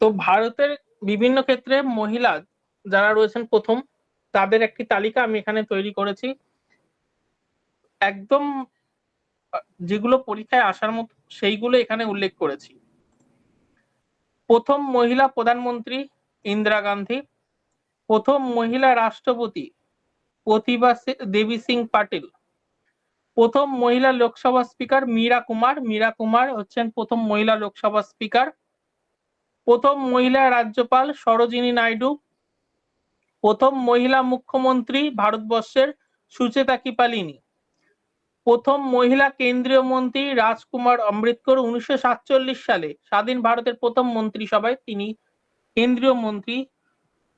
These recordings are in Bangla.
তো ভারতের বিভিন্ন ক্ষেত্রে মহিলা যারা রয়েছেন প্রথম, তাদের একটি তালিকা আমি এখানে তৈরি করেছি। একদম যেগুলো পরীক্ষায় আসার মতো, সেইগুলো এখানে উল্লেখ করেছি। প্রথম মহিলা প্রধানমন্ত্রী ইন্দিরা গান্ধী, প্রথম মহিলা রাষ্ট্রপতি প্রতিভা দেবী সিং পাটিল, প্রথম মহিলা লোকসভা স্পিকার মীরা কুমার মীরা কুমার হচ্ছেন প্রথম মহিলা লোকসভা স্পিকার। প্রথম মহিলা রাজ্যপাল সরোজিনী নাইডু, প্রথম মহিলা মুখ্যমন্ত্রী ভারতবর্ষের সুচেতা কিপালিনী, প্রথম মহিলা কেন্দ্রীয় মন্ত্রী রাজকুমার অমৃতকর উনিশশো সাতচল্লিশ সালে স্বাধীন ভারতের প্রথম মন্ত্রিসভায় তিনি কেন্দ্রীয় মন্ত্রী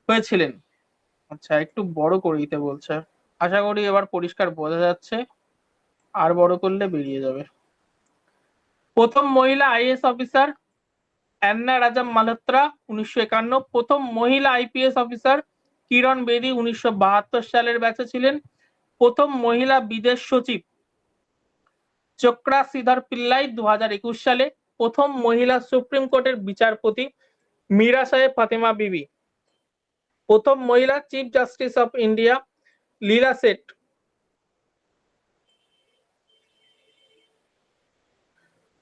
হয়েছিলেন। আচ্ছা একটু বড় করে দিতে বলছে। আশা করি এবার পরিষ্কার বোঝা যাচ্ছে। আর বড় করলে বেরিয়ে যাবে। প্রথম মহিলা আইএস অফিসার অ্যান্না রাজাম মালহোত্রা উনিশশো একান্ন, প্রথম মহিলা আইপিএস অফিসার কিরণ বেদি উনিশশো বাহাত্তর সালের ব্যাচে ছিলেন। প্রথম মহিলা বিদেশ সচিব চক্রা শ্রীধর পিল্লাই দু সালে। প্রথম মহিলা সুপ্রিম কোর্টের বিচারপতি মীরা সাহেব ফাতেমা বিবি। প্রথম মহিলা chief justice of India Leila Seth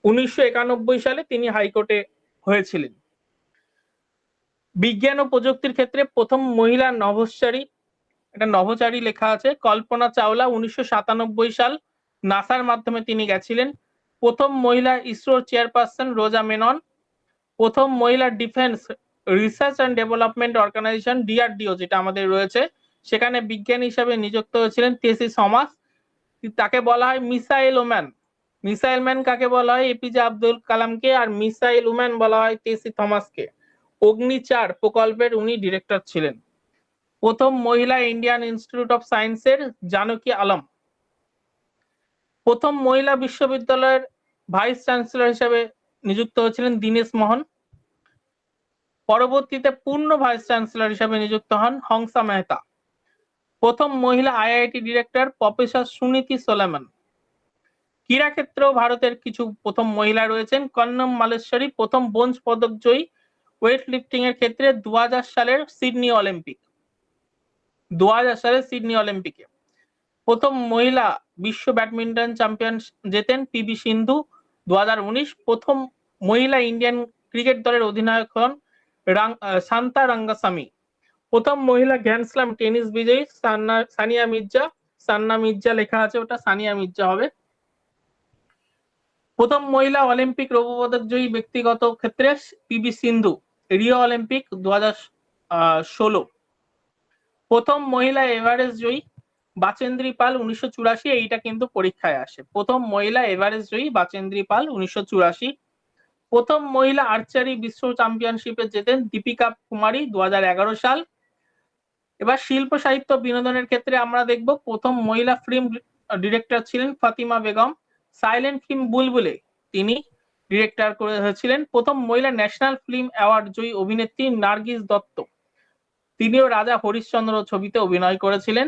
উনিশশো একানব্বই সালে তিনি হাইকোর্টে হয়েছিলেন। বিজ্ঞান ও প্রযুক্তির ক্ষেত্রে প্রথম মহিলা নভশ্চারী এটা নভোচারী লেখা আছে, কল্পনা চাওলা উনিশশো সাতানব্বই সাল নাসার মাধ্যমে তিনি গেছিলেন। প্রথম মহিলা ইসরোর চেয়ারপারসন রোজা মেনন, প্রথম মহিলা defence research and development organisation DRDO যেটা আমাদের রয়েছে, সেখানে বিজ্ঞানী হিসাবে নিযুক্ত হয়েছিলেন তেসি সমাস। তাকে বলা হয় মিসাইল ওম্যান। মিসাইল ম্যান কাকে বলা হয়? এপিজে আব্দুল কালামকে আর মিসাইল উম্যান বলা হয় তেসি থমাসকে। অগ্নি চার প্রকল্পের উনি ডিরেক্টর ছিলেন। প্রথম মহিলা ইন্ডিয়ান ইনস্টিটিউট অফ সায়েন্সের জানকী আলম। প্রথম মহিলা বিশ্ববিদ্যালয়ের ভাইস চ্যান্সেলর হিসেবে নিযুক্ত হয়েছিলেন দীনেশ মোহন। পরবর্তীতে পূর্ণ ভাইস চ্যান্সেলর হিসেবে নিযুক্ত হন হংসা মেহতা। প্রথম মহিলা IIT director professor Suniti Solomon. ক্রীড়া ক্ষেত্রেও ভারতের কিছু প্রথম মহিলা রয়েছেন। কন্নম মালেশ্বরী প্রথম ব্রোঞ্জ পদক জয়ী ওয়েট লিফটিং এর ক্ষেত্রে দু সালের সিডনি অলিম্পিক। দু সালের সিডনি অলিম্পিকে। প্রথম মহিলা বিশ্ব ব্যাডমিন্টন চ্যাম্পিয়ন জেতেন পিবি সিন্ধু দু হাজার উনিশ। প্রথম মহিলা ইন্ডিয়ান ক্রিকেট দলের অধিনায়ক হন শান্তা রাঙ্গাস্বামী প্রথম মহিলা গ্র্যান্ড স্ল্যাম টেনিস বিজয়ী সানিয়া মির্জা। সান্না মির্জা লেখা আছে ওটা, সানিয়া মির্জা হবে। প্রথম মহিলা অলিম্পিক রৌপ্য পদক জয়ী ব্যক্তিগত ক্ষেত্রে পিবি সিন্ধু, রিও অলিম্পিক দু ষোলো। প্রথম মহিলা এভারেস্ট জয়ী বাচেন্দ্রী পাল উনিশশো চুরাশি, এইটা কিন্তু পরীক্ষায় আসে। প্রথম মহিলা এভারেস্ট জয়ী বাচেন্দ্রী পাল উনিশশো চুরাশি। প্রথম মহিলা আর্চারি বিশ্ব চ্যাম্পিয়নশিপে জেতেন দীপিকা কুমারী দু হাজার এগারো সাল। এবার শিল্প সাহিত্য বিনোদনের ক্ষেত্রে আমরা দেখব প্রথম মহিলা ফিল্ম ডিরেক্টর ছিলেন ফাতিমা বেগম। সাইলেন্ট ফিল্ম বুলবুলে। তিনি ডিরেক্টর করে হয়েছিলেন প্রথম মহিলা ন্যাশনাল ফিল্ম অ্যাওয়ার্ড জয়ী অভিনেত্রী নার্গিস দত্ত। তিনিও রাজা হরিশ্চন্দ্র ছবিতে অভিনয় করেছিলেন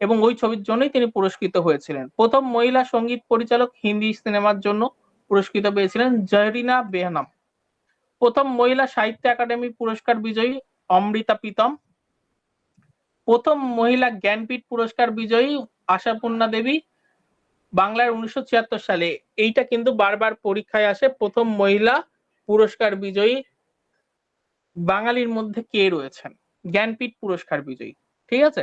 এবং ওই ছবির জন্যই তিনি পুরস্কৃত হয়েছিলেন। প্রথম মহিলা সংগীত পরিচালক হিন্দি সিনেমার জন্য পুরস্কৃত পেয়েছিলেন জহরিনা বেহনাম। প্রথম মহিলা সাহিত্য একাডেমি পুরস্কার বিজয়ী অমৃতা প্রীতম। প্রথম মহিলা জ্ঞানপীঠ পুরস্কার বিজয়ী আশাপূর্ণা দেবী। বাংলার উনিশশো ছিয়াত্তর সালে। এইটা কিন্তু বারবার পরীক্ষায় আসে, প্রথম মহিলা পুরস্কার বিজয়ী বাঙালির মধ্যে কে রয়েছেন? জ্ঞানপীঠ পুরস্কার বিজয়ী, ঠিক আছে?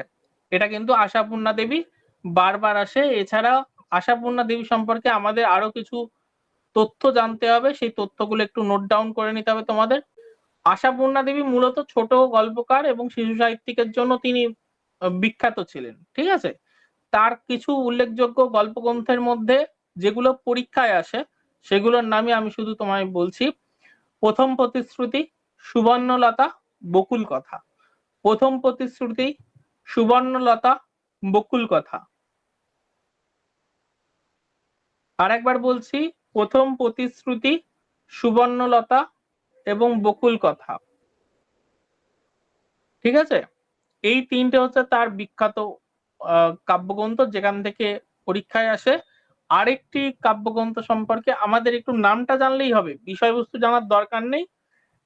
এটা কিন্তু আশাপূর্ণা দেবী বারবার আসে। এছাড়া আশাপূর্ণা দেবী সম্পর্কে আমাদের আরও কিছু তথ্য জানতে হবে। সেই তথ্যগুলো একটু নোট ডাউন করে নিতে হবে তোমাদের। আশাপূর্ণা দেবী মূলত ছোট গল্পকার এবং শিশু সাহিত্যিকের জন্য তিনি বিখ্যাত ছিলেন, ঠিক আছে? তার কিছু উল্লেখযোগ্য গল্পগ্রন্থের মধ্যে যেগুলো পরীক্ষায় আসে, সেগুলোর নামই আমি শুধু তোমায় বলছি। প্রথম প্রতিশ্রুতি, সুবর্ণলতা, বকুল কথা। প্রথম প্রতিশ্রুতি, সুবর্ণলতা, বকুল কথা। আর একবার বলছি, প্রথম প্রতিশ্রুতি, সুবর্ণলতা এবং বকুল কথা। ঠিক আছে? এই তিনটে হচ্ছে তার বিখ্যাত কাব্যগ্রন্থ যেখান থেকে পরীক্ষায় আসে। আরেকটি কাব্যগ্রন্থ সম্পর্কে আমাদের একটু নামটা জানলেই হবে। বিষয়বস্তু জানার দরকার নেই।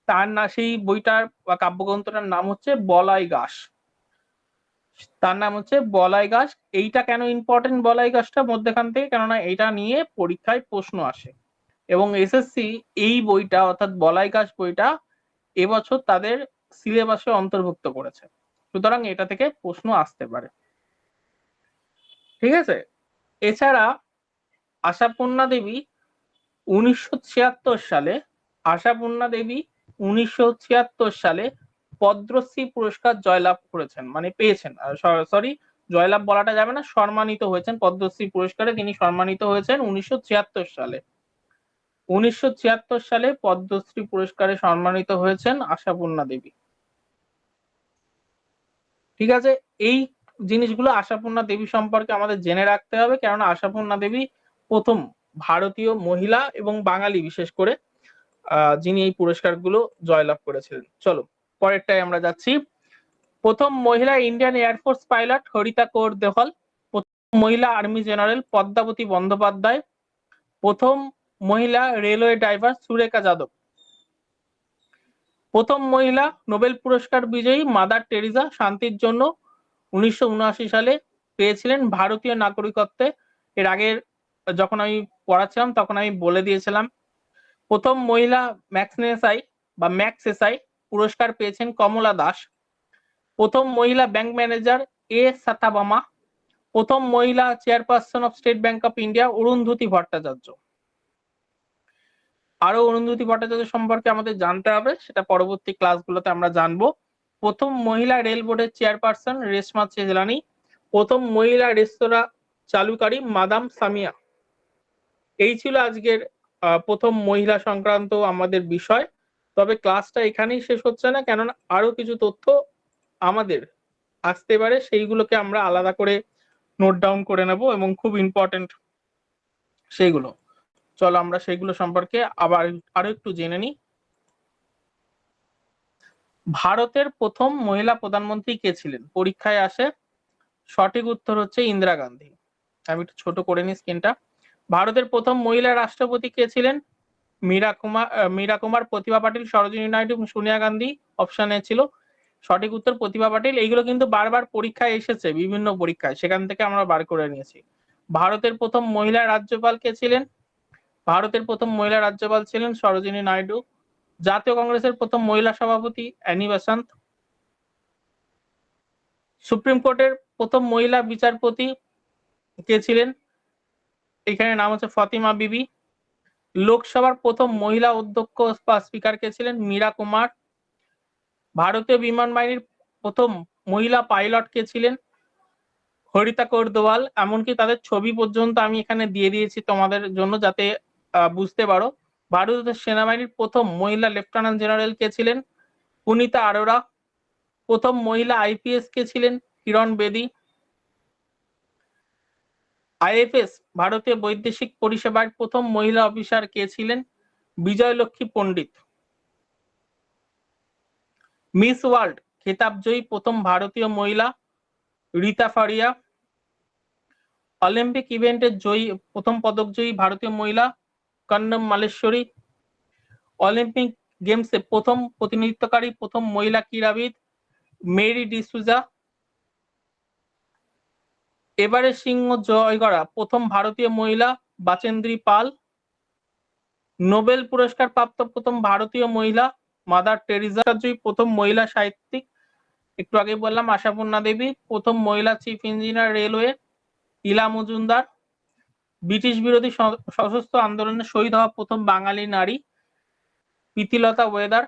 তার না, সেই বইটার বা কাব্যগ্রন্থটার নাম হচ্ছে বলাই গাছ। তার নাম হচ্ছে বলাই গাছ। এইটা কেন ইম্পর্টেন্ট বলাই গাছটা মধ্যেখান থেকে? কেননা এটা নিয়ে পরীক্ষায় প্রশ্ন আসে। এবং এসএসসি এই বইটা, অর্থাৎ বলাই গাছ বইটা, এবছর তাদের সিলেবাসে অন্তর্ভুক্ত করেছে। সুতরাং এটা থেকে প্রশ্ন আসতে পারে। ঠিক আছে? এছাড়া আশাপূর্ণা দেবী উনিশশো ছিয়াত্তর সালে, আশাপূর্ণা দেবী উনিশশো ছিয়াত্তর সালে পদ্মশ্রী পুরস্কার জয়লাভ করেছেন মানে পেয়েছেন। সরি জয়লাভ বলাটা যাবে না, সম্মানিত হয়েছেন পদ্মশ্রী পুরস্কারে, তিনি সম্মানিত হয়েছেন উনিশশো ছিয়াত্তর সালে। উনিশশো ছিয়াত্তর সালে পদ্মশ্রী পুরস্কারে সম্মানিত হয়েছেন আশাপূর্ণা দেবী। ঠিক আছে? এই জিনিসগুলো আশাপূর্ণা দেবী সম্পর্কে আমাদের জেনে রাখতে হবে। কেননা আশাপূর্ণা দেবী প্রথম ভারতীয় মহিলা এবং বাঙালি বিশেষ করে যিনি এই পুরস্কারগুলো জয়লাভ করেছিলেন। চলো, পরেরটায় আমরা যাচ্ছি। প্রথম মহিলা Indian air force pilot Harita Kaur Deol, প্রথম মহিলা আর্মি জেনারেল পদ্মাবতী বন্দ্যোপাধ্যায়, প্রথম মহিলা রেলওয়ে ড্রাইভার সুরেখা যাদব। প্রথম মহিলা নোবেল পুরস্কার বিজয়ী মাদার টেরিজা শান্তির জন্য উনিশশো উনআশি সালে পেয়েছিলেন ভারতীয় নাগরিকত্বে। এর আগের যখন আমি পড়াচ্ছিলাম, তখন আমি বলে দিয়েছিলাম, প্রথম মহিলা ম্যাক্সনেসাই বা ম্যাক্স এসআই পুরস্কার পেয়েছেন কমলা দাস। প্রথম মহিলা ব্যাংক ম্যানেজার এ সাতাবামা। প্রথম মহিলা chairperson of state bank of India Arundhati Bhattacharya. আরও অরুন্ধতী ভট্টাচার্য সম্পর্কে আমাদের জানতে হবে, সেটা পরবর্তী ক্লাসগুলোতে আমরা জানব। প্রথম মহিলা রেল বোর্ডের চেয়ারপারসন রেশমা চেজলানি প্রথম মহিলা রেস্তোরাঁ চালুকারী মাদাম সামিয়া। এই ছিল আজকের প্রথম মহিলা সংক্রান্ত আমাদের বিষয়। তবে ক্লাসটা এখানেই শেষ হচ্ছে না, কেননা আরও কিছু তথ্য আমাদের আসতে পারে, সেইগুলোকে আমরা আলাদা করে নোট ডাউন করে নেব এবং খুব ইম্পর্টেন্ট সেইগুলো। চলো আমরা সেইগুলো সম্পর্কে আবার আরও একটু জেনে নিই। ভারতের প্রথম মহিলা প্রধানমন্ত্রী কে ছিলেন? পরীক্ষায় আসে সঠিক উত্তর হচ্ছে ইন্দিরা গান্ধী। আমি একটু ছোট করে নিই স্ক্রিনটা ভারতের প্রথম মহিলা রাষ্ট্রপতি কে ছিলেন? মীরা কুমার মীরা কুমার, প্রতিভা পাটিল, সরোজিনী নাইডু সোনিয়া গান্ধী। অপশনে ছিল সঠিক উত্তর প্রতিভা পাটিল। এইগুলো কিন্তু বারবার পরীক্ষায় এসেছে, বিভিন্ন পরীক্ষায়। সেখান থেকে আমরা বার করে নিয়েছি। ভারতের প্রথম মহিলা রাজ্যপাল কে ছিলেন? ভারতের প্রথম মহিলা রাজ্যপাল ছিলেন সরোজিনী নাইডু। জাতীয় কংগ্রেসের প্রথম মহিলা সভাপতি অ্যানি বেসান্ত, সুপ্রিম কোর্টের প্রথম মহিলা বিচারপতি কে ছিলেন? এখানে নাম হচ্ছে ফতিমা বিবি। লোকসভার প্রথম মহিলা অধ্যক্ষ বা স্পিকার কে ছিলেন? মীরা কুমার। ভারতীয় বিমান বাহিনীর প্রথম মহিলা পাইলট কে ছিলেন? হরিতা কৌর দোয়াল এমনকি তাদের ছবি পর্যন্ত আমি এখানে দিয়ে দিয়েছি তোমাদের জন্য যাতে বুঝতে পারো। ভারতের সেনাবাহিনীর প্রথম মহিলা লেফটেন্যান্ট জেনারেল কে ছিলেন? পুনিতা আরোরা। প্রথম মহিলা আইপিএস কে ছিলেন? কিরণ বেদী। আইএফএস, ভারতীয় বৈদেশিক পরিষেবার প্রথম মহিলা অফিসার কে ছিলেন? বিজয়লক্ষ্মী পণ্ডিত। মিস ওয়ার্ল্ড, খেতাবজয়ী প্রথম ভারতীয় মহিলা রীতা ফারিয়া। অলিম্পিক ইভেন্টের জয়ী, প্রথম পদকজয়ী ভারতীয় মহিলা কন্নম মালেশ্বরী। অলিম্পিক গেমসে প্রথম প্রতিনিধিত্বকারী, প্রথম মহিলা ক্রীড়াবিদ মেরি ডিসুজা এবারে সিংহ জয় করা প্রথম ভারতীয় মহিলা বাচেন্দ্রী পাল। নোবেল পুরস্কার প্রাপ্ত প্রথম ভারতীয় মহিলা মাদার টেরিজা জয়ী প্রথম মহিলা সাহিত্যিক। একটু আগে বললাম, আশাপূর্ণা দেবী, প্রথম মহিলা চিফ ইঞ্জিনিয়ার রেলওয়ে ইলা মজুমদার। ব্রিটিশ বিরোধী সশস্ত্র আন্দোলনে শহীদ হওয়া প্রথম বাঙালি নারী প্রীতিলতা ওয়েদার,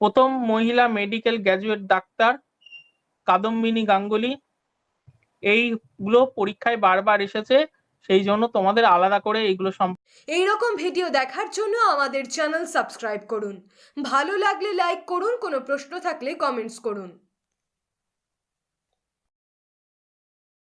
প্রথম মহিলা medical graduate doctor Kadambini Ganguly. এইগুলো পরীক্ষায় বারবার এসেছে, সেই জন্য তোমাদের আলাদা করে এইগুলো এই রকম ভিডিও দেখার জন্য আমাদের চ্যানেল সাবস্ক্রাইব করুন। ভালো লাগলে লাইক করুন, কোনো প্রশ্ন থাকলে কমেন্টস করুন।